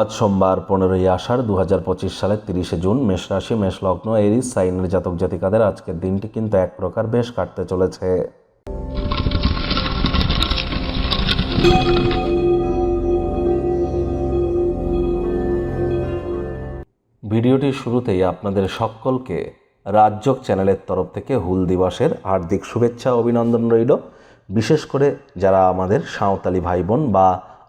আজ সোমবার পনেরোই আষাঢ় দু হাজার পঁচিশ সালের তিরিশে জুন, মেষ রাশি, মেষ এরিস, সাইনের জাতক জাতিকাদের আজকের দিনটি কিন্তু এক প্রকার বেশ কাটতে চলেছে। ভিডিওটির শুরুতেই আপনাদের সকলকে রাজ্যক চ্যানেলের তরফ থেকে হুল দিবসের হার্দিক শুভেচ্ছা, অভিনন্দন রইল। বিশেষ করে যারা আমাদের সাঁওতালি ভাই বোন বা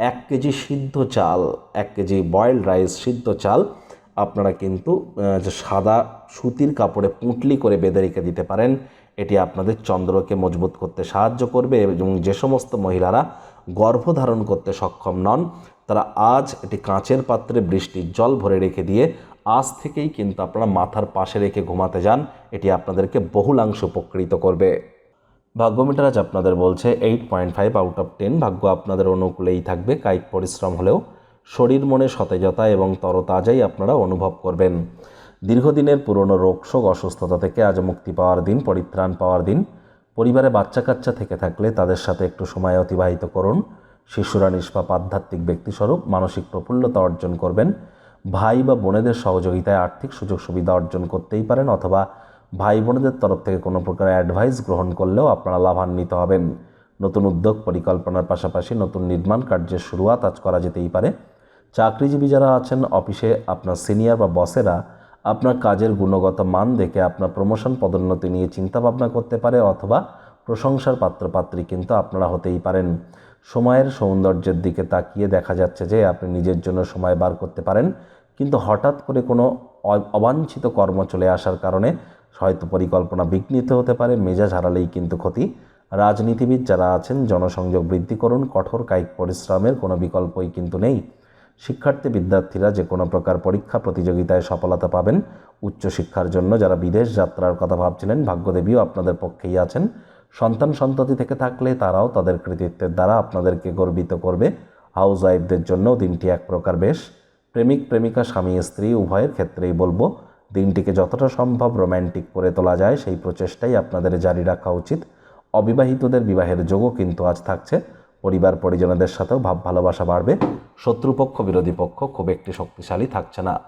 এক কেজি সিদ্ধ চাল, এক কেজি বয়েলড রাইস সিদ্ধ চাল আপনারা কিন্তু যে সাদা সুতির কাপড়ে পুঁটলি করে বেঁধে রেখে দিতে পারেন। এটি আপনাদের চন্দ্রকে মজবুত করতে সাহায্য করবে এবং যে সমস্ত মহিলারা গর্ভধারণ করতে সক্ষম নন, তারা আজ এটি কাঁচের পাত্রে বৃষ্টির জল ভরে রেখে দিয়ে আজ থেকেই কিন্তু আপনারা মাথার পাশে রেখে ঘুমাতে যান। এটি আপনাদেরকে বহুলাংশ উপকৃত করবে। ভাগ্যমিটার আজ আপনাদের বলছে eight point five out of ten ভাগ্য আপনাদের অনুকূলেই থাকবে, কায়িক পরিশ্রম হলেও শরীর মনে সতেজতা এবং তরতাজাই আপনারা অনুভব করবেন। দীর্ঘদিনের পুরনো রোগশোক অসুস্থতা থেকে আজ মুক্তি পাওয়ার দিন, পরিত্রাণ পাওয়ার দিন। পরিবারে বাচ্চা কাচ্চা থেকে থাকলে তাদের সাথে একটু সময় অতিবাহিত করুন। শিশুরা নিষ্পাপ, আধ্যাত্মিক ব্যক্তিস্বরূপ মানসিক প্রফুল্লতা অর্জন করবেন। ভাই বা বোনেদের সহযোগিতায় আর্থিক সুযোগ সুবিধা অর্জন করতেই পারেন অথবা ভাই বোনেদের তরফ থেকে কোনো প্রকার অ্যাডভাইস গ্রহণ করলেও আপনারা লাভান্বিত হবেন। নতুন উদ্যোগ পরিকল্পনার পাশাপাশি নতুন নির্মাণ কার্যের শুরুয়াত আজ করা যেতেই পারে। চাকরিজীবী যারা আছেন, অফিসে আপনার সিনিয়র বা বসেরা আপনার কাজের গুণগত মান দেখে আপনার প্রমোশন পদোন্নতি নিয়ে চিন্তা ভাবনা করতে পারে অথবা প্রশংসার পাত্রপাত্রী কিন্তু আপনারা হতেই পারেন। সময়ের সৌন্দর্যের দিকে তাকিয়ে দেখা যাচ্ছে যে আপনি নিজের জন্য সময় বার করতে পারেন। কিন্তু হঠাৎ করে কোনো অবাঞ্ছিত কর্ম চলে আসার কারণে হয়তো পরিকল্পনা বিঘ্নিত হতে পারে, মেজাজ হারালেই কিন্তু ক্ষতি। রাজনীতিবিদ যারা আছেন, জনসংযোগ বৃদ্ধি করুন, কঠোর কায়িক পরিশ্রমের কোনো বিকল্পই কিন্তু নেই। শিক্ষার্থী বিদ্যার্থীরা যে কোনো প্রকার পরীক্ষা প্রতিযোগিতায় সফলতা পাবেন। উচ্চশিক্ষার জন্য যারা বিদেশ যাত্রার কথা ভাবছিলেন, ভাগ্যদেবীও আপনাদের পক্ষেই আছেন। সন্তান সন্ততি থেকে থাকলে তারাও তাদের কৃতিত্বের দ্বারা আপনাদেরকে গর্বিত করবে। হাউস ওয়াইফদের জন্য দিনটি এক প্রকার বেশ। প্রেমিক, প্রেমিকা, স্বামী, স্ত্রী, উভয়ের ক্ষেত্রেই বলব দিনটিকে যতটা সম্ভব রোম্যান্টিক করে তোলা যায়, সেই প্রচেষ্টাই আপনাদের জারি রাখা উচিত। অবিবাহিতদের বিবাহের যোগও কিন্তু আজ থাকছে। পরিবার পরিজনদের সাথেও ভাব ভালোবাসা বাড়বে। শত্রুপক্ষ, বিরোধী পক্ষ খুব একটি শক্তিশালী থাকছে না।